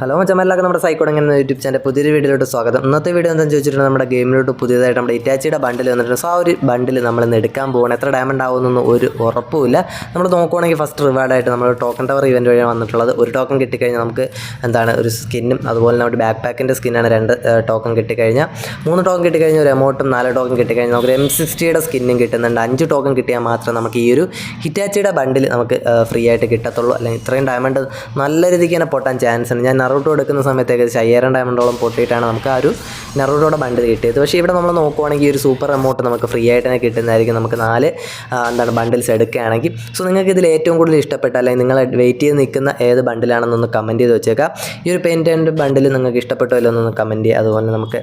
Hello മച്ചമ്മല്ലാക്കും നമ്മുടെ സൈക്കോഡ് എന്ന YouTube channel പുതിയൊരു വീഡിയോയിലോട്ട് സ്വാഗതം. ഇന്നത്തെ വീഡിയോ എന്താണെന്ന് ചോദിച്ചിട്ടുണ്ടെങ്കിൽ നമ്മുടെ ഗെയിമിലോട്ട് പുതിയതായിട്ട് നമ്മുടെ ഇറ്റാച്ചിയുടെ ബണ്ടിൽ വന്നിട്ടുണ്ട്. സോ ആ ഒരു ബണ്ടിൽ നമ്മൾ ഇന്ന് എടുക്കാൻ പോകണം എത്ര ഡയമണ്ട് ആവുമെന്നൊന്നും ഒരു ഉറപ്പുമില്ല. നമ്മൾ നോക്കുവാണെങ്കിൽ ഫസ്റ്റ് റിവാർഡായിട്ട് നമ്മൾ ടോക്കൺ ടവർ ഇവന്റ് വഴിയാണ് വന്നിട്ടുള്ളത്. ഒരു ടോക്കൺ കിട്ടിക്കഴിഞ്ഞാൽ നമുക്ക് എന്താണ് ഒരു സ്കിന്നും അതുപോലെ നമ്മുടെ ബാക്ക് പാക്കിന്റെ സ്കിന്നാണ് രണ്ട് ടോക്കൺ കിട്ടിക്കഴിഞ്ഞാൽ. മൂന്ന് ടോക്കൺ കിട്ടിക്കഴിഞ്ഞാൽ ഒരു എമൗണ്ടും നാല് ടോക്കൺ കിട്ടിക്കഴിഞ്ഞാൽ നമുക്ക് എം സിക്സ്റ്റിയുടെ സ്കിന്നും കിട്ടുന്നുണ്ട്. അഞ്ച് ടോക്കൺ കിട്ടിയാൽ മാത്രം നമുക്ക് ഈ ഒരു ഹിറ്റാച്ചിയുടെ ബണ്ടിൽ നമുക്ക് ഫ്രീ ആയിട്ട് കിട്ടത്തുള്ളൂ. അല്ലെങ്കിൽ ഇത്രയും ഡയമണ്ട് നല്ല രീതിക്ക് തന്നെ പൊട്ടാൻ ചാൻസ് ഉണ്ട്. ഞാൻ നറൂട്ടോ എടുക്കുന്ന സമയത്ത് ഏകദേശം അയ്യായിരം ഡയമണ്ടോളം പൊട്ടിയിട്ടാണ് നമുക്ക് ആ ഒരു നെറോട്ടോടെ ബണ്ടിൽ കിട്ടിയത്. പക്ഷേ ഇവിടെ നമ്മൾ നോക്കുവാണെങ്കിൽ ഒരു സൂപ്പർ എമൗണ്ട് നമുക്ക് ഫ്രീ ആയിട്ട് തന്നെ കിട്ടുന്നതായിരിക്കും. നമുക്ക് നാല് എന്താണ് ബണ്ടിൽസ് എടുക്കുകയാണെങ്കിൽ. സോ നിങ്ങൾക്ക് ഇതിൽ ഏറ്റവും കൂടുതൽ ഇഷ്ടപ്പെട്ട അല്ലെങ്കിൽ നിങ്ങൾ വെയിറ്റ് ചെയ്ത് നിൽക്കുന്ന ഏത് ബണ്ടിലാണെന്നൊന്ന് കമന്റ് ചെയ്ത് വെച്ചേക്കാം. ഈ ഒരു പെയിന്റ് ആൻഡ് ബണ്ടിൽ നിങ്ങൾക്ക് ഇഷ്ടപ്പെട്ടോ ഇല്ലെന്നൊന്ന് കമന്റ് ചെയ്യുക. അതുപോലെ നമുക്ക്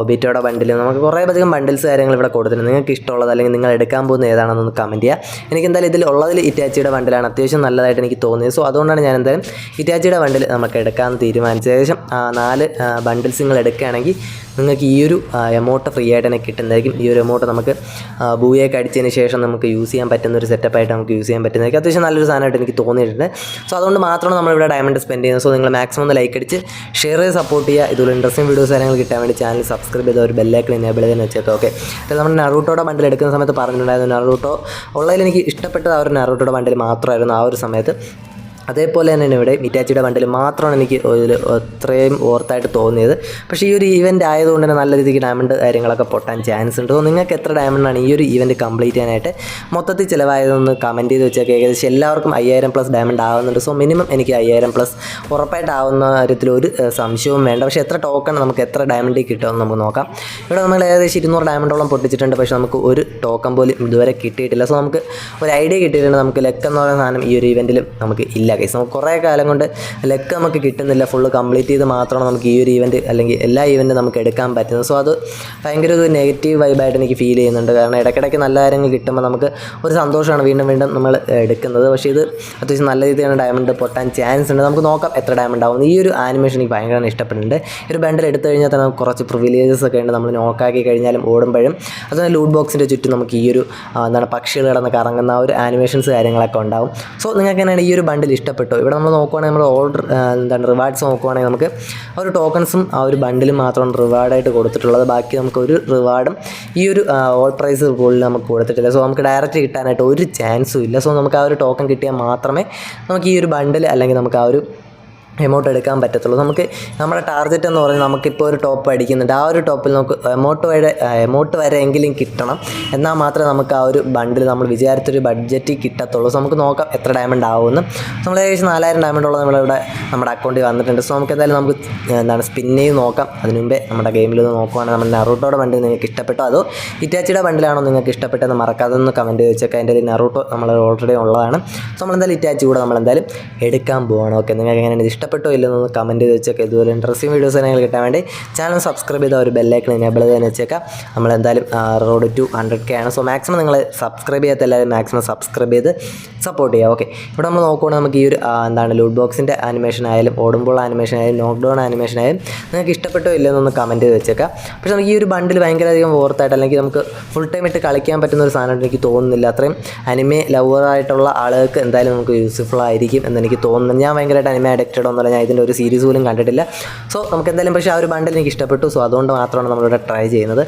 ഒബിറ്റോയുടെ ബണ്ടിൽ നമുക്ക് കുറേ അധികം ബണ്ടിൽസ് കാര്യങ്ങൾ ഇവിടെ കൊടുത്തിട്ടുണ്ട്. നിങ്ങൾക്ക് ഇഷ്ടമുള്ളത് അല്ലെങ്കിൽ നിങ്ങൾ എടുക്കാൻ പോകുന്ന ഏതാണെന്നൊന്ന് കമന്റ് ചെയ്യുക. എനിക്ക് എന്തായാലും ഇതിൽ ഉള്ളതിൽ ഇറ്റാച്ചിയുടെ ബണ്ടിലാണ് അത്യാവശ്യം നല്ലതായിട്ട് എനിക്ക് തോന്നിയത്. സോ അതുകൊണ്ടാണ് ഞാൻ എന്തായാലും ഇറ്റാച്ചിയുടെ ബണ്ടിൽ നമുക്ക് എടുക്കാമെന്ന് തീരുമാനിച്ച ഏകദേശം നാല് ബണ്ടിൽസ് നിങ്ങൾ എടുക്കുകയാണെങ്കിൽ നിങ്ങൾക്ക് ഈ ഒരു എമൗണ്ട് ഫ്രീ ആയിട്ട് തന്നെ കിട്ടുന്നതായിരിക്കും. ഈ ഒരു എമൗണ്ട് നമുക്ക് ബൂയൊക്കെ അടിച്ചതിന് ശേഷം നമുക്ക് യൂസ് ചെയ്യാൻ പറ്റുന്ന ഒരു സെറ്റപ്പായിട്ട് നമുക്ക് യൂസ് ചെയ്യാൻ പറ്റുന്നതായിരിക്കും. അത്യാവശ്യം നല്ലൊരു സാധനമായിട്ട് എനിക്ക് തോന്നിയിട്ടുണ്ട്. സോ അതുകൊണ്ട് മാത്രമാണ് നമ്മളിവിടെ ഡയമണ്ട് സ്പെൻഡ് ചെയ്യുന്നത്. സോ നിങ്ങൾ മാക്സിമം ഒന്ന് ലൈക്ക് അടിച്ച് ഷെയർ ചെയ്ത് സപ്പോർട്ട് ചെയ്യുക. ഇതുപോലെ ഇൻട്രസ്റ്റിംഗ് വീഡിയോസ് കാര്യങ്ങൾ കിട്ടാൻ വേണ്ടി ചാനൽ സബ്സ്ക്രൈബ് ചെയ്ത് ഒരു ബെല്ലൈക്കൺ എനേബിൾ ചെയ്തെന്ന് വെച്ചേക്കാം ഓക്കെ അത് നമ്മൾ നറൂട്ടോടെ ബണ്ടിൽ എടുക്കുന്ന സമയത്ത് പറഞ്ഞിട്ടുണ്ടായിരുന്നു. നറൂട്ടോ ഉള്ളതിൽ എനിക്ക് ഇഷ്ടപ്പെട്ടത് ആ ഒരു നറൂട്ടോടെ ബണ്ടിൽ മാത്രമായിരുന്നു ആ ഒരു സമയത്ത്. അതേപോലെ തന്നെയാണ് ഇവിടെ മിറ്റാച്ചിയുടെ ബണ്ടിൽ മാത്രമാണ് എനിക്ക് ഇതിൽ അത്രയും ഓർത്തായിട്ട് തോന്നിയത്. പക്ഷേ ഈ ഒരു ഈവന്റ് ആയതുകൊണ്ട് തന്നെ നല്ല രീതിക്ക് ഡയമണ്ട് കാര്യങ്ങളൊക്കെ പൊട്ടാൻ ചാൻസ് ഉണ്ട്. നിങ്ങൾക്ക് എത്ര ഡയമണ്ടാണ് ഈ ഒരു ഈവന്റ് കംപ്ലീറ്റ് ചെയ്യാനായിട്ട് മൊത്തത്തിൽ ചിലവായതൊന്ന് കമന്റ് ചെയ്ത് വെച്ചാൽ ഏകദേശം എല്ലാവർക്കും അയ്യായിരം പ്ലസ് ഡയമണ്ട് ആവുന്നുണ്ട്. സോ മിനിമം എനിക്ക് അയ്യായിരം പ്ലസ് ഉറപ്പായിട്ടാവുന്ന കാര്യത്തിൽ ഒരു സംശയവും വേണ്ട. പക്ഷേ എത്ര ടോക്കൺ നമുക്ക് എത്ര ഡയമണ്ട് കിട്ടുമെന്ന് നമുക്ക് നോക്കാം. ഇവിടെ നമ്മൾ ഏകദേശം ഇരുന്നൂറ് ഡയമണ്ടോളം പൊട്ടിച്ചിട്ടുണ്ട്. പക്ഷേ നമുക്ക് ഒരു ടോക്കൺ പോലും ഇതുവരെ കിട്ടിയിട്ടില്ല. സോ നമുക്ക് ഒരു ഐഡിയ കിട്ടിയിട്ടുണ്ട്. നമുക്ക് ലെക്ക് പറയുന്ന സാധനം ഈ ഒരു ഇവന്റിലും നമുക്ക് ഇല്ല. കൈസ് നമുക്ക് കുറേ കാലം കൊണ്ട് ലെക്ക് നമുക്ക് കിട്ടുന്നില്ല. ഫുള്ള് കംപ്ലീറ്റ് ചെയ്ത് മാത്രമാണ് നമുക്ക് ഈ ഒരു ഈവന്റ് അല്ലെങ്കിൽ എല്ലാ ഈവന്റും നമുക്ക് എടുക്കാൻ പറ്റുന്നത്. സോ അത് ഭയങ്കര ഒരു നെഗറ്റീവ് വൈബായിട്ട് എനിക്ക് ഫീൽ ചെയ്യുന്നുണ്ട്. കാരണം ഇടയ്ക്കിടയ്ക്ക് നല്ല കാര്യങ്ങൾ കിട്ടുമ്പോൾ നമുക്ക് ഒരു സന്തോഷമാണ് വീണ്ടും വീണ്ടും നമ്മൾ എടുക്കുന്നത്. പക്ഷേ ഇത് അത്യാവശ്യം നല്ല രീതിയിലാണ് ഡയമണ്ട് പൊട്ടാൻ ചാൻസ് ഉണ്ട്. നമുക്ക് നോക്കാം എത്ര ഡയമണ്ട് ആവും. ഈ ഒരു ആനിമേഷൻ എനിക്ക് ഭയങ്കര ഇഷ്ടപ്പെടുന്നുണ്ട്. ഒരു ബണ്ടിൽ എടുത്തു കഴിഞ്ഞാൽ തന്നെ കുറച്ച് പ്രിവിലേജസ് ഒക്കെ ഉണ്ട്. നമ്മൾ നോക്കാക്കി കഴിഞ്ഞാലും ഓടുമ്പോഴും. അതുപോലെ ലൂട്ട് ബോക്സിന്റെ ചുറ്റും നമുക്ക് ഈ ഒരു എന്താണ് പക്ഷികൾ കിടന്ന് കറങ്ങുന്ന ഒരു ആനിമേഷൻസ് കാര്യങ്ങളൊക്കെ ഉണ്ടാവും. സോ നിങ്ങൾക്ക് എങ്ങനെയാണ് ഈ ഒരു ബണ്ടിൽ ഇഷ്ടപ്പെട്ടോ? ഇവിടെ നമ്മൾ നോക്കുവാണെങ്കിൽ നമ്മൾ ഓർഡർ എന്താണ് റിവാർഡ്സ് നോക്കുവാണെങ്കിൽ നമുക്ക് ഒരു ടോക്കൺസും ആ ഒരു ബണ്ടിലും മാത്രമാണ് റിവാർഡായിട്ട് കൊടുത്തിട്ടുള്ളത്. ബാക്കി നമുക്ക് ഒരു റിവാർഡും ഈ ഒരു ഓൾ പ്രൈസ് പോലും നമുക്ക് കൊടുത്തിട്ടില്ല. സോ നമുക്ക് ഡയറക്റ്റ് കിട്ടാനായിട്ട് ഒരു ചാൻസും ഇല്ല. സോ നമുക്ക് ആ ഒരു ടോക്കൺ കിട്ടിയാൽ മാത്രമേ നമുക്ക് ഈ ഒരു ബണ്ടിൽ അല്ലെങ്കിൽ നമുക്ക് ആ ഒരു എമൗണ്ട് എടുക്കാൻ പറ്റത്തുള്ളൂ. നമുക്ക് നമ്മുടെ ടാർഗറ്റ് എന്ന് പറഞ്ഞാൽ നമുക്കിപ്പോൾ ഒരു ടോപ്പ് അടിക്കുന്നുണ്ട്. ആ ഒരു ടോപ്പിൽ നമുക്ക് എമൗണ്ട് വരെ എമൗണ്ട് വരെ എങ്കിലും കിട്ടണം. എന്നാൽ മാത്രമേ നമുക്ക് ആ ഒരു ബണ്ടിൽ നമ്മൾ വിചാരിച്ചൊരു ബഡ്ജറ്റ് കിട്ടത്തുള്ളൂ. സോ നമുക്ക് നോക്കാം എത്ര ഡയമണ്ട് ആവുമെന്ന്. നമ്മൾ ഏകദേശം നാലായിരം ഡയമണ്ടോളം നമ്മളിവിടെ നമ്മുടെ അക്കൗണ്ടിൽ വന്നിട്ടുണ്ട്. സോ നമുക്ക് എന്തായാലും നമുക്ക് എന്താണ് ചെയ്ത് നോക്കാം. അതിന് മുമ്പേ നമ്മുടെ ഗെയിമിൽ ഒന്ന് നോക്കുവാണെങ്കിൽ നമ്മുടെ നെറൂട്ടോടെ ബണ്ടിൽ നിങ്ങൾക്ക് ഇഷ്ടപ്പെട്ടോ? അതോ ഇറ്റാച്ചിയുടെ ബണ്ടിലാണോ നിങ്ങൾക്ക് ഇഷ്ടപ്പെട്ടതെന്ന് മറക്കാതെ ഒന്ന് കമന്റ് ചെയ്ത് അതിന്റെ നെറൂട്ടോ നമ്മൾ ഓൾറെഡി ഉള്ളതാണ്. സോ നമ്മളെന്തായാലും ഇറ്റാച്ചി കൂടെ നമ്മളെന്തായാലും എടുക്കാൻ പോകണം ഓക്കെ നിങ്ങൾക്ക് എങ്ങനെയാണ് ഇത് ഇഷ്ടപ്പെട്ടോ ഇല്ലെന്നൊന്ന് കമന്റ് ചെയ്ത് വെച്ചേക്കാം. ഇതുപോലെ ഇൻട്രസ്റ്റിംഗ് വീഡിയോസ് തന്നെ കിട്ടാൻ വേണ്ടി. ചാനൽ സബ്സ്ക്രൈബ് ചെയ്താൽ ഒരു ബെല്ലൈക്കൺ എനേബിൾ ചെയ്ത് വെച്ചേക്കാം. നമ്മളെന്തായാലും റോഡ് ടു ഹൺഡ്രഡ് കെ ആണ്. സോ മാക്സിമം നിങ്ങൾ സബ്സ്ക്രൈബ് ചെയ്യാത്ത എല്ലാവരും മാക്സിമം സബ്സ്ക്രൈബ് ചെയ്ത് സപ്പോർട്ട് ചെയ്യുക ഓക്കെ ഇവിടെ നമ്മൾ നോക്കുകയാണെങ്കിൽ നമുക്ക് ഈ ഒരു എന്താണ് ലൂട്ട് ബോക്സിന്റെ ആനിമേഷൻ ആയാലും ഓടുമ്പോൾ ആനിമേഷൻ ആയാലും ലോക്ക്ഡൗൺ ആനിമേഷൻ ആയാലും നിങ്ങൾക്ക് ഇഷ്ടപ്പെട്ടോ ഇല്ലെന്നൊന്ന് കമന്റ് ചെയ്ത് വെച്ചേക്കാം. പക്ഷേ നമുക്ക് ഈ ഒരു ബണ്ടിൽ ഭയങ്കര അധികം ഓർത്തായിട്ട് അല്ലെങ്കിൽ നമുക്ക് ഫുൾ ടൈം ഇട്ട് കളിക്കാൻ പറ്റുന്ന ഒരു സാധനമായിട്ട് എനിക്ക് തോന്നുന്നില്ല. അത്രയും അനിമേ ലവറായിട്ടുള്ള ആളുകൾക്ക് എന്തായാലും നമുക്ക് യൂസ്ഫുൾ ആയിരിക്കും എന്നെനിക്ക് തോന്നുന്നു. ഞാൻ ഭയങ്കരമായിട്ട് അനിമേ അഡിക്റ്റഡ് ഒന്നുമല്ല ഞാൻ ഇതിന്റെ ഒരു സീരീസ് പോലും കണ്ടിട്ടില്ല. സോ നമുക്ക് എന്തായാലും പക്ഷേ ആ ഒരു ബണ്ടിൽ എനിക്ക് ഇഷ്ടപ്പെട്ടു. സോ അതുകൊണ്ട് മാത്രമാണ് നമ്മളിവിടെ ട്രൈ ചെയ്യുന്നത്.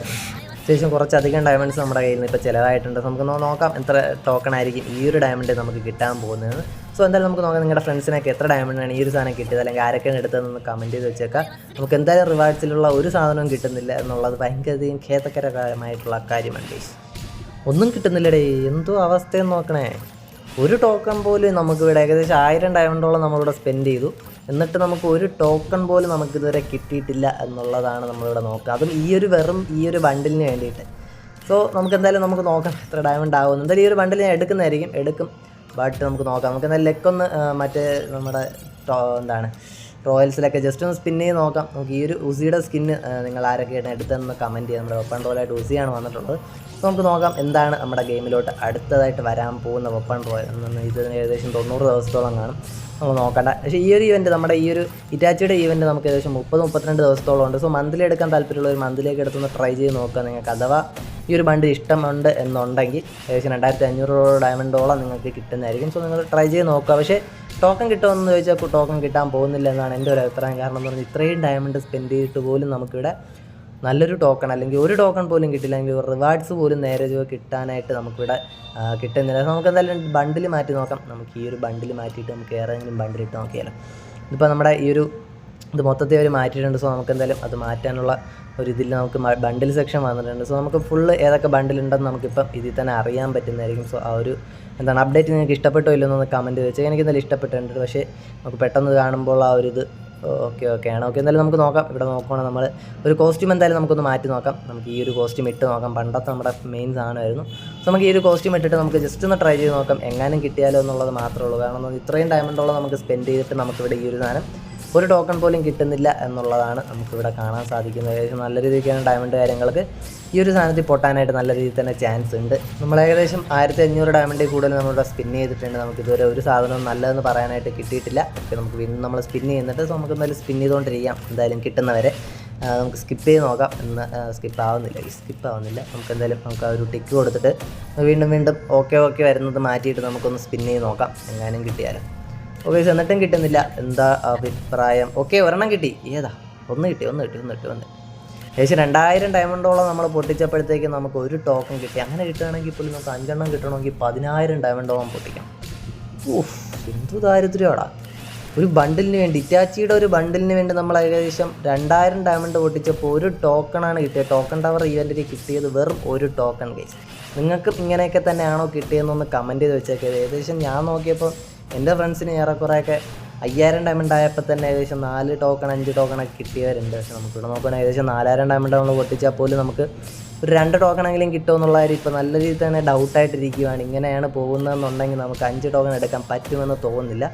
അത്യാവശ്യം കുറച്ചധികം ഡയമണ്ട്സ് നമ്മുടെ കയ്യിൽ നിന്ന് ഇപ്പോൾ ചിലവായിട്ടുണ്ട്. നമുക്ക് നോക്കാം എത്ര ടോക്കൺ ആയിരിക്കും ഈ ഒരു ഡയമണ്ട് നമുക്ക് കിട്ടാൻ പോകുന്നത്. സോ എന്തായാലും നമുക്ക് നോക്കാം നിങ്ങളുടെ ഫ്രണ്ട്സിനൊക്കെ എത്ര ഡയമണ്ടാണ് ഈ ഒരു സാധനം കിട്ടിയത്? അല്ലെങ്കിൽ ആരൊക്കെയാണ് എടുത്തതെന്ന് കമന്റ് ചെയ്ത് വെച്ചേക്കാം. നമുക്ക് എന്തായാലും റിവാർഡ്സിലുള്ള ഒരു സാധനവും കിട്ടുന്നില്ല എന്നുള്ളത് ഭയങ്കരധികം ഖേദകരമായിട്ടുള്ള കാര്യമാണ്. ഒന്നും കിട്ടുന്നില്ലടേ. എന്തോ അവസ്ഥയെന്ന് നോക്കണേ. ഒരു ടോക്കൺ പോലും നമുക്ക് ഇവിടെ ഏകദേശം ആയിരം ഡയമണ്ടോളം നമ്മളിവിടെ സ്പെൻഡ് ചെയ്തു. എന്നിട്ട് നമുക്ക് ഒരു ടോക്കൺ പോലും നമുക്കിതുവരെ കിട്ടിയിട്ടില്ല എന്നുള്ളതാണ് നമ്മളിവിടെ നോക്കുക. അതും ഈ ഒരു വെറും ഈ ഒരു ബണ്ടിലിന് വേണ്ടിയിട്ട്. സോ നമുക്ക് എന്തായാലും നമുക്ക് നോക്കാം എത്ര ഡയമണ്ട് ആവും എന്തായാലും ഈ ഒരു ബണ്ടിൽ ഞാൻ എടുക്കുന്നതായിരിക്കും. എടുക്കും. ബട്ട് നമുക്ക് നോക്കാം. നമുക്ക് എന്തായാലും ലെക്കൊന്ന് മറ്റേ നമ്മുടെ എന്താണ് റോയൽസിലൊക്കെ ജസ്റ്റ് ഒന്ന് സ്പിൻ ചെയ്ത് നോക്കാം. നമുക്ക് ഈ ഒരു ഉസിയുടെ സ്കിന്ന് നിങ്ങൾ ആരൊക്കെയാണ് എടുത്തതെന്ന് കമന്റ് ചെയ്യാം. നമ്മുടെ ഓപ്പൺ റോയിലായിട്ട് ഉസിയാണ് വന്നിട്ടുള്ളത്. നമുക്ക് നോക്കാം എന്താണ് നമ്മുടെ ഗെയിമിലോട്ട് അടുത്തതായിട്ട് വരാൻ പോകുന്ന വെപ്പൺ റോയൽ എന്ന് ഇതിന് ഏകദേശം തൊണ്ണൂറ് ദിവസത്തോളം കാണും. നമ്മൾ നോക്കണ്ട. പക്ഷേ ഈ ഒരു ഇവന്റ് നമ്മുടെ ഈ ഒരു ഇറ്റാച്ചിയുടെ ഇവന്റ് നമുക്ക് ഏകദേശം മുപ്പത് മുപ്പത്തിരണ്ട് ദിവസത്തോളം ഉണ്ട്. സോ മന്ത്ലി എടുക്കാൻ താല്പര്യമുള്ള ഒരു മന്ത്ലിയൊക്കെ എടുത്തൊന്ന് ട്രൈ ചെയ്ത് നോക്കുക നിങ്ങൾക്ക്. അഥവാ ഈ ഒരു ബണ്ട് ഇഷ്ടമുണ്ട് എന്നുണ്ടെങ്കിൽ ഏകദേശം രണ്ടായിരത്തി അഞ്ഞൂറ് ഡയമണ്ടോളം നിങ്ങൾക്ക് കിട്ടുന്നതായിരിക്കും. സോ നിങ്ങൾ ട്രൈ ചെയ്ത് നോക്കുക. പക്ഷേ ടോക്കൺ കിട്ടുമെന്ന് ചോദിച്ചാൽ ടോക്കൺ കിട്ടാൻ പോകുന്നില്ല എന്നാണ് എന്റെ ഒരു അഭിപ്രായം. കാരണം എന്ന് പറഞ്ഞാൽ ഇത്രയും ഡയമണ്ട് സ്പെൻഡ് ചെയ്തിട്ട് പോലും നമുക്കിവിടെ നല്ലൊരു ടോക്കൺ അല്ലെങ്കിൽ ഒരു ടോക്കൺ പോലും കിട്ടില്ല അല്ലെങ്കിൽ ഒരു റിവാർഡ്സ് പോലും നേരെ ചൊവ്വെ കിട്ടാനായിട്ട് നമുക്കിവിടെ കിട്ടുന്നില്ല. നമുക്ക് എന്തായാലും ബണ്ടിൽ മാറ്റി നോക്കാം. നമുക്ക് ഈ ഒരു ബണ്ടിൽ മാറ്റിയിട്ട് നമുക്ക് ഏറെങ്കിലും ബണ്ടിൽ ഇട്ട് നോക്കിയാലോ. ഇതിപ്പോൾ നമ്മുടെ ഈ ഒരു ഇത് മൊത്തത്തിൽ അവർ മാറ്റിയിട്ടുണ്ട്. സോ നമുക്ക് എന്തായാലും അത് മാറ്റാനുള്ള ഒരു ഇതിൽ നമുക്ക് ബണ്ടിൽ സെക്ഷൻ വന്നിട്ടുണ്ട്. സോ നമുക്ക് ഫുള്ള് ഏതൊക്കെ ബണ്ടിലുണ്ടെന്ന് നമുക്കിപ്പം ഇതിൽ തന്നെ അറിയാൻ പറ്റുന്നതായിരിക്കും. സോ ആ ഒരു എന്താണ് അപ്ഡേറ്റ് നിങ്ങൾക്ക് ഇഷ്ടപ്പെട്ടോ ഇല്ലെന്നൊന്ന് കമന്റ് വെച്ചാൽ എനിക്ക് എന്തായാലും ഇഷ്ടപ്പെട്ടിട്ടുണ്ട്. പക്ഷേ നമുക്ക് പെട്ടെന്ന് കാണുമ്പോൾ ആ ഒരു ഇത് ഓക്കെ ഓക്കെ. ആണ്. ഓക്കെ എന്തായാലും നമുക്ക് നോക്കാം. ഇവിടെ നോക്കുകയാണെങ്കിൽ നമ്മൾ ഒരു കോസ്റ്റ്യൂം എന്തായാലും നമുക്കൊന്ന് മാറ്റി നോക്കാം. നമുക്ക് ഈ ഒരു കോസ്റ്റ്യൂം ഇട്ട് നോക്കാം. പണ്ടത്തെ നമ്മുടെ മെയിൻ സാധനമായിരുന്നു. സോ നമുക്ക് ഈ ഒരു കോസ്റ്റ്യൂം ഇട്ടിട്ട് നമുക്ക് ജസ്റ്റ് ഒന്ന് ട്രൈ ചെയ്ത് നോക്കാം. എങ്ങാനും കിട്ടിയാലോ എന്നുള്ളത് മാത്രമേ ഉള്ളൂ. കാരണം ഇത്രയും പറഞ്ഞാൽ ഇത്രയും ഡയമണ്ടോളം നമുക്ക് സ്പെൻഡ് ചെയ്തിട്ട് നമുക്കിവിടെ ഈ ഒരു സാധനം ഒരു ടോക്കൺ പോലും കിട്ടുന്നില്ല എന്നുള്ളതാണ് നമുക്കിവിടെ കാണാൻ സാധിക്കുന്നത്. ഏകദേശം നല്ല രീതിക്കാണ് ഡയമണ്ട് കാര്യങ്ങൾക്ക്. ഈ ഒരു സാധനത്തിൽ പൊട്ടാനായിട്ട് നല്ല രീതിയിൽ തന്നെ ചാൻസ് ഉണ്ട്. നമ്മൾ ഏകദേശം ആയിരത്തി അഞ്ഞൂറ് ഡയമണ്ടിൽ കൂടുതൽ നമ്മളിവിടെ സ്പിൻ ചെയ്തിട്ടുണ്ട്. നമുക്ക് ഇതുവരെ ഒരു സാധനവും നല്ലതെന്ന് പറയാനായിട്ട് കിട്ടിയിട്ടില്ല. ഓക്കെ നമുക്ക് വീണ്ടും നമ്മൾ സ്പിൻ ചെയ്യുന്നിട്ട് സോ നമുക്ക് എന്തായാലും സ്പിൻ ചെയ്തുകൊണ്ടിരിക്കാം. എന്തായാലും കിട്ടുന്നവരെ. നമുക്ക് സ്കിപ്പ് ചെയ്ത് നോക്കാം. എന്ന് സ്കിപ്പ് ആവുന്നില്ല. സ്കിപ്പ് ആവുന്നില്ല. നമുക്ക് എന്തായാലും നമുക്ക് ആ ഒരു ടിക്ക് കൊടുത്തിട്ട് വീണ്ടും വീണ്ടും ഓക്കെ ഓക്കെ വരുന്നത് മാറ്റിയിട്ട് നമുക്കൊന്ന് സ്പിൻ ചെയ്ത് നോക്കാം. എങ്ങാനും കിട്ടിയാലും. ഓക്കെ എന്നിട്ടും കിട്ടുന്നില്ല. എന്താ അഭിപ്രായം? ഓക്കെ ഒരെണ്ണം കിട്ടി. ഏതാ? ഒന്ന് കിട്ടി ഒന്ന് കിട്ടി ഒന്ന് കിട്ടി ഒന്ന് ഏകദേശം രണ്ടായിരം ഡയമണ്ടോളം നമ്മൾ പൊട്ടിച്ചപ്പോഴത്തേക്ക് നമുക്ക് ഒരു ടോക്കൺ കിട്ടി. അങ്ങനെ കിട്ടുകയാണെങ്കിൽ പോലും നമുക്ക് അഞ്ചെണ്ണം കിട്ടണമെങ്കിൽ പതിനായിരം ഡയമണ്ടോളം പൊട്ടിക്കാം ഊഫ് എന്തു ദാരിദ്ര്യമാടാ. ഒരു ബണ്ടിലിന് വേണ്ടി ഇറ്റാച്ചിയുടെ ഒരു ബണ്ടിലിന് വേണ്ടി നമ്മൾ ഏകദേശം രണ്ടായിരം ഡയമണ്ട് പൊട്ടിച്ചപ്പോൾ ഒരു ടോക്കണാണ് കിട്ടിയത്. ടോക്കൺ ടവർ ഈവന്റിന് കിട്ടിയത് വെറും ഒരു ടോക്കൺ കേസ് നിങ്ങൾക്കും ഇങ്ങനെയൊക്കെ തന്നെയാണോ കിട്ടിയതെന്നൊന്ന് കമന്റ് ചെയ്ത് വെച്ചേക്കത് ഏകദേശം ഞാൻ നോക്കിയപ്പോൾ എന്റെ ഫ്രണ്ട്സിന് ഏറെക്കുറെയൊക്കെ അയ്യായിരം ഡയമണ്ട് ആയപ്പോൾ തന്നെ ഏകദേശം നാല് ടോക്കൺ അഞ്ച് ടോക്കണൊക്കെ കിട്ടിയവരുണ്ട്. പക്ഷെ നമുക്കിവിടെ നോക്കുകയാണെങ്കിൽ ഏകദേശം നാലായിരം ഡയമണ്ട് നമ്മൾ പൊട്ടിച്ചാൽ പോലും നമുക്ക് ഒരു രണ്ട് ടോക്കണെങ്കിലും കിട്ടുമെന്നുള്ള കാര്യം ഇപ്പോൾ നല്ല രീതിയിൽ തന്നെ ഡൗട്ടായിട്ടിരിക്കുകയാണ് ഇങ്ങനെയാണ് പോകുന്നതെന്നുണ്ടെങ്കിൽ നമുക്ക് അഞ്ച് ടോക്കൺ എടുക്കാൻ പറ്റുമെന്ന് തോന്നുന്നില്ല.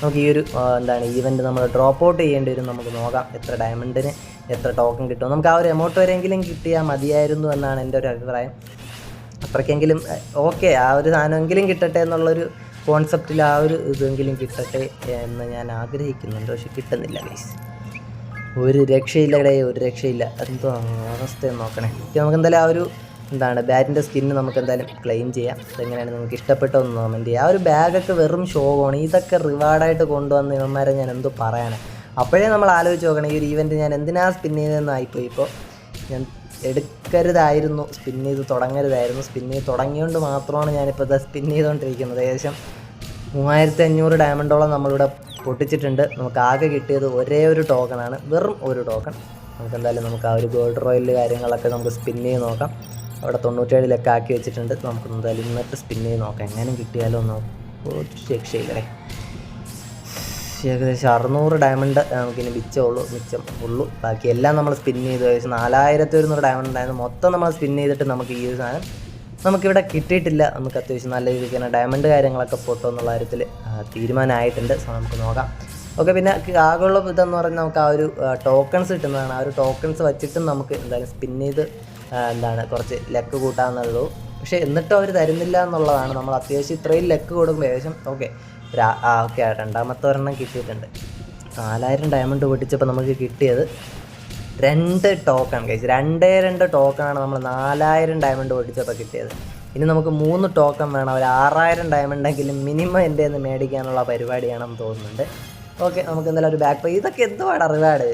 നമുക്ക് ഈ ഒരു എന്താണ് ഈവന്റ് നമ്മൾ ഡ്രോപ്പ് ഔട്ട് ചെയ്യേണ്ടി വരും. നമുക്ക് നോക്കാം എത്ര ഡയമണ്ടിന് എത്ര ടോക്കൺ കിട്ടും നമുക്ക് ആ ഒരു എമൗണ്ട് വരെയെങ്കിലും കിട്ടിയാൽ മതിയായിരുന്നു എന്നാണ് എന്റെ ഒരു അഭിപ്രായം. അത്രയ്ക്കെങ്കിലും ഓക്കെ ആ ഒരു സാധനമെങ്കിലും കിട്ടട്ടെ എന്നുള്ളൊരു കോൺസെപ്റ്റിൽ ആ ഒരു ഇതെങ്കിലും കിട്ടട്ടെ എന്ന് ഞാൻ ആഗ്രഹിക്കുന്നുണ്ട്. പക്ഷെ കിട്ടുന്നില്ല ഗൈസ് ഒരു രക്ഷയില്ല രക്ഷയില്ലടേ ഒരു രക്ഷയില്ല. എന്തോ അവസ്ഥയെന്ന് നോക്കണേ. നമുക്ക് എന്തായാലും ആ ഒരു എന്താണ് ബാറ്റിന്റെ സ്കിന്ന് നമുക്ക് എന്തായാലും ക്ലെയിം ചെയ്യാം. അതെങ്ങനെയാണ് നിങ്ങൾക്ക് ഇഷ്ടപ്പെട്ടോ എന്ന് കമന്റ് ചെയ്യുക ആ ഒരു ബാഗൊക്കെ വെറും ഷോകമാണ് ഇതൊക്കെ റിവാർഡായിട്ട് കൊണ്ടുവന്ന ഇവന്മാരെ ഞാൻ എന്തോ പറയാനാണ് അപ്പോഴേ നമ്മൾ ആലോചിച്ച് നോക്കണം. ഈ ഒരു ഈവന്റ് ഞാൻ എന്തിനാ സ്പിൻ ചെയ്തതെന്നായിപ്പോയി. ഇപ്പോൾ ഞാൻ എടുക്കരുതായിരുന്നു സ്പിൻ ചെയ്ത് തുടങ്ങരുതായിരുന്നു. സ്പിൻ ചെയ്ത് തുടങ്ങിയോണ്ട് മാത്രമാണ് ഞാനിപ്പോൾ സ്പിൻ ചെയ്തുകൊണ്ടിരിക്കുന്നത് ഏകദേശം മൂവായിരത്തി അഞ്ഞൂറ് ഡയമണ്ടോളം നമ്മളിവിടെ പൊട്ടിച്ചിട്ടുണ്ട്. നമുക്ക് ആകെ കിട്ടിയത് ഒരേ ഒരു ടോക്കണാണ് വെറും ഒരു ടോക്കൺ നമുക്ക് എന്തായാലും നമുക്ക് ആ ഒരു ഗോൾഡ് റോയൽ കാര്യങ്ങളൊക്കെ നമുക്ക് സ്പിൻ ചെയ്ത് നോക്കാം. അവിടെ തൊണ്ണൂറ്റേഴിലൊക്കെ ആക്കി വെച്ചിട്ടുണ്ട്. നമുക്ക് എന്തായാലും ഇന്നിട്ട് സ്പിൻ ചെയ്ത് നോക്കാം. എങ്ങനെയും കിട്ടിയാലോ നോക്കാം ഒരു രക്ഷയില്ലേ ഏകദേശം അറുന്നൂറ് ഡയമണ്ട് നമുക്കിനി മിച്ചമുള്ളൂ മിച്ചം ഉള്ളൂ. ബാക്കി എല്ലാം നമ്മൾ സ്പിൻ ചെയ്ത് ഏകദേശം നാലായിരത്തി ഒരുന്നൂറ് ഡയമണ്ട് ഉണ്ടായിരുന്നു. മൊത്തം നമ്മൾ സ്പിൻ ചെയ്തിട്ട് നമുക്ക് ഈ ഒരു സാധനം നമുക്കിവിടെ കിട്ടിയിട്ടില്ല. നമുക്ക് അത്യാവശ്യം നല്ല രീതിക്ക് തന്നെ ഡയമണ്ട് കാര്യങ്ങളൊക്കെ പൊട്ടോ എന്നുള്ള കാര്യത്തിൽ തീരുമാനമായിട്ടുണ്ട്. സോ നമുക്ക് നോക്കാം. ഓക്കെ പിന്നെ ആകെയുള്ള ഇതെന്ന് പറഞ്ഞാൽ നമുക്ക് ആ ഒരു ടോക്കൺസ് കിട്ടുന്നതാണ്. ആ ഒരു ടോക്കൺസ് വെച്ചിട്ടും നമുക്ക് എന്തായാലും സ്പിൻ ചെയ്ത് എന്താണ് കുറച്ച് ലെക്ക് കൂട്ടാമെന്നുള്ളൂ പക്ഷേ എന്നിട്ടും അവർ തരുന്നില്ല എന്നുള്ളതാണ്. നമ്മൾ അത്യാവശ്യം ഇത്രയും ലെക്ക് കൊടുക്കുമ്പോൾ ഏകദേശം ഓക്കെ ഓക്കെ രണ്ടാമത്തെ ഒരെണ്ണം കിട്ടിയിട്ടുണ്ട്. നാലായിരം ഡയമണ്ട് പൊട്ടിച്ചപ്പോൾ നമുക്ക് കിട്ടിയത് രണ്ട് ടോക്കൺ കഴിച്ച് രണ്ടേ രണ്ട് ടോക്കണാണ് നമ്മൾ നാലായിരം ഡയമണ്ട് ഓടിച്ചപ്പോൾ കിട്ടിയത്. ഇനി നമുക്ക് മൂന്ന് ടോക്കൺ വേണം. ഒരു ആറായിരം ഡയമണ്ടെങ്കിലും മിനിമം എന്റെ നിന്ന് മേടിക്കാനുള്ള പരിപാടിയാണെന്ന് തോന്നുന്നുണ്ട്. ഓക്കെ നമുക്ക് എന്തായാലും ഒരു ബാക്ക് ഇതൊക്കെ എന്തുവാണ് റിവാർഡ്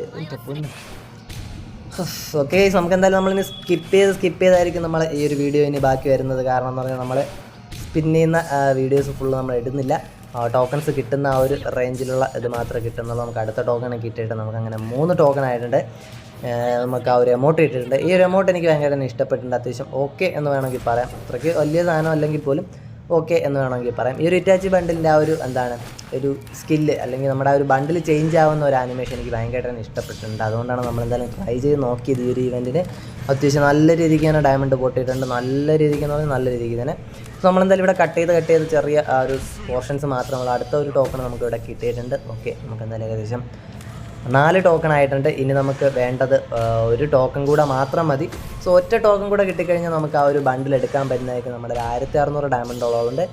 ഓക്കെ നമുക്ക് എന്തായാലും നമ്മളിനി സ്കിപ്പ് ചെയ്ത് സ്കിപ്പ് ചെയ്തായിരിക്കും നമ്മൾ ഈ ഒരു വീഡിയോ ഇനി ബാക്കി വരുന്നത്. കാരണം എന്ന് പറഞ്ഞാൽ നമ്മൾ സ്പിൻ ചെയ്യുന്ന വീഡിയോസ് ഫുള്ള് നമ്മൾ ഇടുന്നില്ല. ടോക്കൺസ് കിട്ടുന്ന ആ ഒരു റേഞ്ചിലുള്ള ഇത് മാത്രമേ കിട്ടുന്നുള്ളൂ. നമുക്ക് അടുത്ത ടോക്കൺ കിട്ടിയിട്ട് നമുക്ക് അങ്ങനെ മൂന്ന് ടോക്കൺ ആയിട്ടുണ്ട്. നമുക്ക് ആ ഒരു എമൗണ്ട് ഇട്ടിട്ടുണ്ട്. ഈ ഒരു എമൗണ്ട് എനിക്ക് ഭയങ്കര തന്നെ ഇഷ്ടപ്പെട്ടിട്ടുണ്ട്. അത്യാവശ്യം ഓക്കെ എന്ന് വേണമെങ്കിൽ പറയാം. അത്രയ്ക്ക് വലിയ സാധനം അല്ലെങ്കിൽ പോലും ഓക്കെ എന്ന് വേണമെങ്കിൽ പറയാം. ഈ ഒരു ഇറ്റാച്ചി ബണ്ടിലിന്റെ ആ ഒരു എന്താണ് ഒരു സ്കില്ല് അല്ലെങ്കിൽ നമ്മുടെ ആ ഒരു ബണ്ടിൽ ചേഞ്ച് ആവുന്ന ഒരു ആനിമേഷൻ എനിക്ക് ഭയങ്കരമായിട്ട് ഇഷ്ടപ്പെട്ടിട്ടുണ്ട്. അതുകൊണ്ടാണ് നമ്മൾ എന്തായാലും ട്രൈ ചെയ്ത് നോക്കിയത് ഈ ഒരു ഇവന്റിന് അത്യാവശ്യം നല്ല രീതിക്ക് തന്നെ ഡയമണ്ട് പൊട്ടിയിട്ടുണ്ട്. നല്ല രീതിക്ക് എന്ന് പറഞ്ഞാൽ നല്ല രീതിക്ക് തന്നെ. സോ നമ്മളെന്തായാലും ഇവിടെ കട്ട് ചെയ്ത് കട്ട് ചെയ്ത് ചെറിയ ആ ഒരു പോർഷൻസ് മാത്രമുള്ള അടുത്ത ഒരു ടോക്കൺ നമുക്ക് ഇവിടെ കിട്ടിയിട്ടുണ്ട്. ഓക്കെ നമുക്ക് എന്തായാലും ഏകദേശം നാല് ടോക്കൺ ആയിട്ടുണ്ട്. ഇനി നമുക്ക് വേണ്ടത് ഒരു ടോക്കൺ കൂടെ മാത്രം മതി. സോ ഒറ്റ ടോക്കൺ കൂടെ കിട്ടിക്കഴിഞ്ഞാൽ നമുക്ക് ആ ഒരു ബണ്ടിൽ എടുക്കാൻ പറ്റുന്നതായിരിക്കും നമ്മുടെ ഒരു ആയിരത്തി അറുന്നൂറ് ഡയമണ്ട് ഡോളറുണ്ട്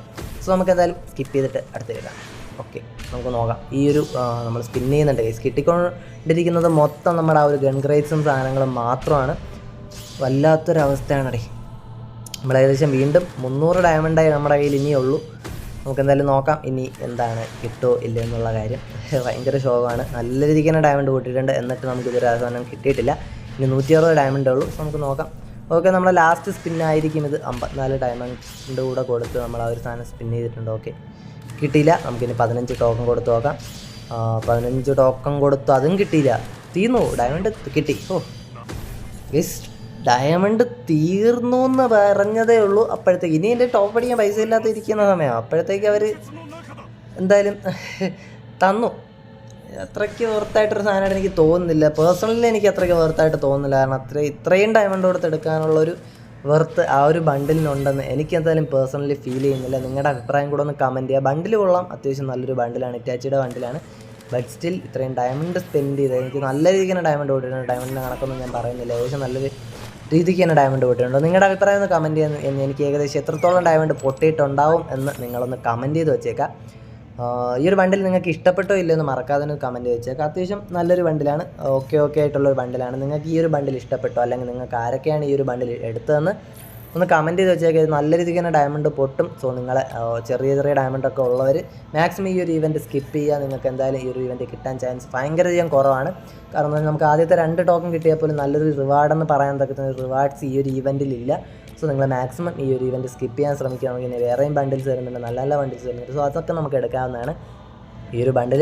സോ നമുക്ക് എന്തായാലും സ്കിപ്പ് ചെയ്തിട്ട് അടുത്ത് ഇടാം ഓക്കെ നമുക്ക് നോക്കാം. ഈ ഒരു നമ്മൾ സ്പിൻ ചെയ്യുന്നുണ്ട്. കേസ് കിട്ടിക്കൊണ്ടിരിക്കുന്നത് മൊത്തം നമ്മുടെ ആ ഒരു ഗൺ സാധനങ്ങളും മാത്രമാണ്. വല്ലാത്തൊരവസ്ഥയാണ് വല്ലാത്തൊരവസ്ഥയാണടേ. നമ്മൾ ഏകദേശം വീണ്ടും മുന്നൂറ് ഡയമണ്ടായി നമ്മുടെ കയ്യിൽ ഇനിയുള്ളൂ നമുക്ക് എന്തായാലും നോക്കാം. ഇനി എന്താണ് കിട്ടോ ഇല്ല എന്നുള്ള കാര്യം. ഭയങ്കര ശോകമാണ്. നല്ല രീതിക്ക് തന്നെ ഡയമണ്ട് കൂട്ടിയിട്ടുണ്ട്. എന്നിട്ട് നമുക്ക് ഇതൊരു അവസാനം കിട്ടിയിട്ടില്ല. ഇനി നൂറ്റി അറുപത് ഡയമണ്ടേ ഉള്ളൂ നമുക്ക് നോക്കാം. ഓക്കെ നമ്മളെ ലാസ്റ്റ് സ്പിന്നായിരിക്കും ഇത്. അമ്പത്തിനാല് ഡയമണ്ട് കൂടെ കൊടുത്ത് നമ്മൾ ആ ഒരു സാധനം സ്പിൻ ചെയ്തിട്ടുണ്ട്. ഓക്കെ. കിട്ടിയില്ല. നമുക്കിനി പതിനഞ്ച് ടോക്കൺ കൊടുത്ത് നോക്കാം. പതിനഞ്ച് ടോക്കൺ കൊടുത്തു അതും കിട്ടിയില്ല. തീർന്നു. ഡയമണ്ട് കിട്ടി. ഓ. ഗൈസ് ഡയമണ്ട് തീർന്നു എന്ന് പറഞ്ഞതേ ഉള്ളൂ. അപ്പോഴത്തേക്ക് ഇനി എന്റെ ടോപ്പ് അടിക്കാൻ പൈസ ഇല്ലാത്ത ഇരിക്കുന്ന സമയം. അപ്പോഴത്തേക്ക് അവർ എന്തായാലും തന്നു. അത്രയ്ക്ക് വർത്തായിട്ടൊരു സാധനമായിട്ട് എനിക്ക് തോന്നുന്നില്ല. പേഴ്സണലി എനിക്ക് അത്രയ്ക്ക് വർത്തായിട്ട് തോന്നുന്നില്ല. കാരണം അത്ര ഇത്രയും ഡയമണ്ട് കൊടുത്ത് എടുക്കാനുള്ളൊരു വെർത്ത് ആ ഒരു ബണ്ടിലിനുണ്ടെന്ന് എനിക്ക് എന്തായാലും പേഴ്സണലി ഫീൽ ചെയ്യുന്നില്ല. നിങ്ങളുടെ അഭിപ്രായം കൂടെ ഒന്ന് കമന്റ് ചെയ്യുക. ബണ്ടിൽ കൊള്ളാം. അത്യാവശ്യം നല്ലൊരു ബണ്ടിലാണ് ഇറ്റാച്ചിയുടെ ബണ്ടിലാണ് ബട്ട് സ്റ്റിൽ ഇത്രയും ഡയമണ്ട് സ്പെൻഡ് ചെയ്ത് എനിക്ക് നല്ല രീതിക്ക് ഡയമണ്ട് കൊടുത്തിട്ടുണ്ട്. ഡയമണ്ടിന്റെ കണക്കൊന്നും ഞാൻ പറയുന്നില്ല. ഏകദേശം നല്ലൊരു രീതിക്ക് തന്നെ ഡയമണ്ട് പൊട്ടിയിട്ടുണ്ട്. നിങ്ങളുടെ അഭിപ്രായം ഒന്ന് കമന്റ് ചെയ്യുന്ന എനിക്ക് ഏകദേശം എത്രത്തോളം ഡയമണ്ട് പൊട്ടിയിട്ടുണ്ടാവും എന്ന് നിങ്ങളൊന്ന് കമന്റ് ചെയ്ത് വെച്ചേക്കാം. ഈ ഒരു ബണ്ടിൽ നിങ്ങൾക്ക് ഇഷ്ടപ്പെട്ടോ ഇല്ലയോ എന്ന് മറക്കാതെ ഒന്ന് കമന്റ് വെച്ചേക്കാം. അത്യാവശ്യം നല്ലൊരു ബണ്ടിലാണ് ഓക്കെ ഓക്കെ ആയിട്ടുള്ളൊരു ബണ്ടിലാണ് നിങ്ങൾക്ക് ഈ ഒരു ബണ്ടിൽ ഇഷ്ടപ്പെട്ടോ അല്ലെങ്കിൽ നിങ്ങൾക്ക് ആരൊക്കെയാണ് ഈ ഒരു ബണ്ടിൽ എടുത്തതെന്ന് ഒന്ന് കമന്റ് ചെയ്ത് വെച്ചേക്കാം. ഇത് നല്ല രീതിക്ക് തന്നെ ഡയമണ്ട് പൊട്ടും. സോ നിങ്ങൾ ചെറിയ ചെറിയ ഡയമണ്ട് ഒക്കെ ഉള്ളവർ മാക്സിമം ഈ ഒരു ഇവന്റ് സ്കിപ്പ് ചെയ്യുക നിങ്ങൾക്ക് എന്തായാലും ഈ ഒരു ഇവന്റ് കിട്ടാൻ ചാൻസ് ഭയങ്കരധികം കുറവാണ്. കാരണം നമുക്ക് ആദ്യത്തെ രണ്ട് ടോക്കൺ കിട്ടിയാൽ പോലും നല്ലൊരു റിവാർഡെന്ന് പറയാൻ തക്കത്തിന് റിവാർഡ്സ് ഈ ഒരു ഇവന്റിലില്ല സോ നിങ്ങൾ മാക്സിമം ഈ ഒരു ഇവന്റ് സ്കിപ്പ് ചെയ്യാൻ ശ്രമിക്കുകയാണെങ്കിൽ വേറെയും ബണ്ടിൽസ് വരുന്നുണ്ട്. നല്ല നല്ല ബണ്ടിൽസ് വരുന്നുണ്ട്. സോ അതൊക്കെ നമുക്ക് എടുക്കാവുന്നതാണ്. ഈ ഒരു ബണ്ടിൽ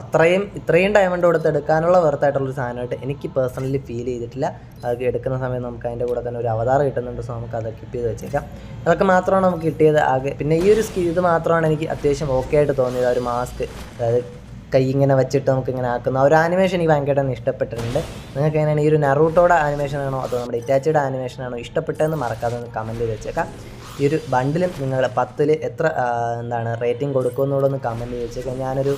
അത്രയും ഇത്രയും ഡയമണ്ട് കൊടുത്ത് എടുക്കാനുള്ള വെറുത്തായിട്ടുള്ളൊരു സാധനമായിട്ട് എനിക്ക് പേഴ്സണലി ഫീൽ ചെയ്തിട്ടില്ല. അതൊക്കെ എടുക്കുന്ന സമയം നമുക്ക് അതിന്റെ കൂടെ തന്നെ ഒരു അവതാർ കിട്ടുന്നുണ്ട്. സോ നമുക്ക് അത് കീപ്പ് ചെയ്ത് വെച്ചേക്കാം. അതൊക്കെ മാത്രമാണ് നമുക്ക് കിട്ടിയത് ആകെ. പിന്നെ ഈ ഒരു സ്കിൽ ഇത് മാത്രമാണ് എനിക്ക് അത്യാവശ്യം ഓക്കെ ആയിട്ട് തോന്നിയത്. ആ ഒരു മാസ്ക് അതായത് കൈ ഇങ്ങനെ വെച്ചിട്ട് നമുക്ക് ഇങ്ങനെ ആക്കുന്ന ആ ഒരു ആനിമേഷൻ എനിക്ക് ഭയങ്കരമായിട്ട് ഇഷ്ടപ്പെട്ടിട്ടുണ്ട്. നിങ്ങൾക്ക് എങ്ങനെയാണ് ഈ ഒരു നെറൂട്ടോടെ ആനിമേഷൻ ആണോ അതോ നമ്മുടെ ഇറ്റാച്ചിയുടെ ആനിമേഷൻ ആണോ ഇഷ്ടപ്പെട്ടതെന്ന് മറക്കാതെ ഒന്ന് കമന്റ് ചെയ്ത് വെച്ചേക്കാം. ഈ ഒരു ബണ്ടിലും നിങ്ങൾ പത്തിൽ എത്ര എന്താണ് റേറ്റിംഗ് കൊടുക്കുമെന്നുള്ളതൊന്ന് കമന്റ് ചെയ്ത് വെച്ചേക്കാം. ഞാനൊരു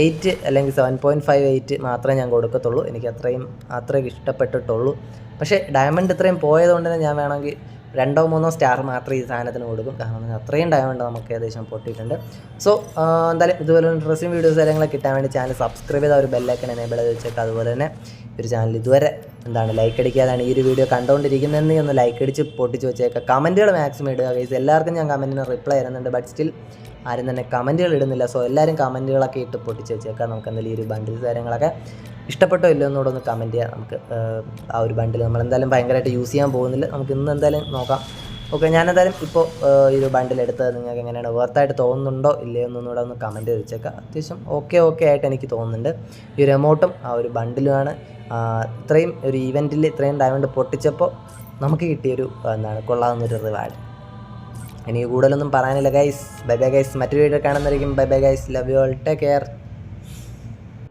എയ്റ്റ് അല്ലെങ്കിൽ സെവൻ പോയിന്റ് ഫൈവ് എയ്റ്റ് മാത്രമേ ഞാൻ കൊടുക്കത്തുള്ളൂ. എനിക്ക് അത്രയും അത്രയും ഇഷ്ടപ്പെട്ടിട്ടുള്ളൂ. പക്ഷേ ഡയമണ്ട് ഇത്രയും പോയതുകൊണ്ട് തന്നെ ഞാൻ വേണമെങ്കിൽ രണ്ടോ മൂന്നോ സ്റ്റാർ മാത്രം ഈ സാധനത്തിന് കൊടുക്കും. കാരണം അത്രയും ഡയമണ്ട് നമുക്ക് ഏകദേശം പൊട്ടിയിട്ടുണ്ട്. സോ എന്തായാലും ഇതുപോലെ ഇൻട്രസ്റ്റിംഗ് വീഡിയോസ് കാര്യങ്ങളൊക്കെ കിട്ടാൻ വേണ്ടി ചാനൽ സബ്സ്ക്രൈബ് ചെയ്ത ഒരു ബെല്ലൈക്കൺ എനേബിൾ ചെയ്ത് വെച്ചേക്കാം അതുപോലെ തന്നെ ഒരു ചാനൽ ഇതുവരെ എന്താണ് ലൈക്ക് അടിക്കാതാണ് ഈ ഒരു വീഡിയോ കണ്ടുകൊണ്ടിരിക്കുന്നതെന്ന് ഒന്ന് ലൈക്ക് അടിച്ച് പൊട്ടിച്ച് വെച്ചേക്കാം. കമന്റുകൾ മാക്സിമം ഇടുക എല്ലാവർക്കും ഞാൻ കമന്റിന് റിപ്ലൈ തരുന്നുണ്ട് ബട്ട് സ്റ്റിൽ ആരും തന്നെ കമന്റുകൾ ഇടുന്നില്ല. സോ എല്ലാവരും കമന്റുകളൊക്കെ ഇട്ട് പൊട്ടിച്ച് വെച്ചേക്കാം. നമുക്ക് എന്തായാലും ഈ ഒരു ബണ്ടിൽ കാര്യങ്ങളൊക്കെ ഇഷ്ടപ്പെട്ടോ ഇല്ലയോ എന്നോട് ഒന്ന് കമന്റ് ചെയ്യാം. നമുക്ക് ആ ഒരു ബണ്ടിൽ നമ്മൾ എന്തായാലും ഭയങ്കരമായിട്ട് യൂസ് ചെയ്യാൻ പോകുന്നില്ല. നമുക്ക് ഇന്ന് എന്തായാലും നോക്കാം. ഓക്കെ ഞാൻ എന്തായാലും ഇപ്പോൾ ഈ ഒരു ബണ്ടിൽ എടുത്തത് നിങ്ങൾക്ക് എങ്ങനെയാണ്? വർത്തായിട്ട് തോന്നുന്നുണ്ടോ ഇല്ലയോ എന്നൊന്നുകൂടെ ഒന്ന് കമന്റ് വെച്ചേക്കാം. അത്യാവശ്യം ഓക്കെ ഓക്കെ ആയിട്ട് എനിക്ക് തോന്നുന്നുണ്ട്. ഈ ഒരു എമൗണ്ടും ആ ഒരു ബണ്ടിലുമാണ് ഇത്രയും ഒരു ഈവന്റിൽ ഇത്രയും ഡയമണ്ട് പൊട്ടിച്ചപ്പോൾ നമുക്ക് കിട്ടിയൊരു എന്താണ് കൊള്ളാവുന്നൊരു റിവാർഡ് എനിക്ക് കൂടുതലൊന്നും പറയാനില്ല ഗൈസ് ബൈ ബൈ ഗൈസ് മറ്റൊരു video കാണുന്നതായിരിക്കും. Bye bye guys love you all take care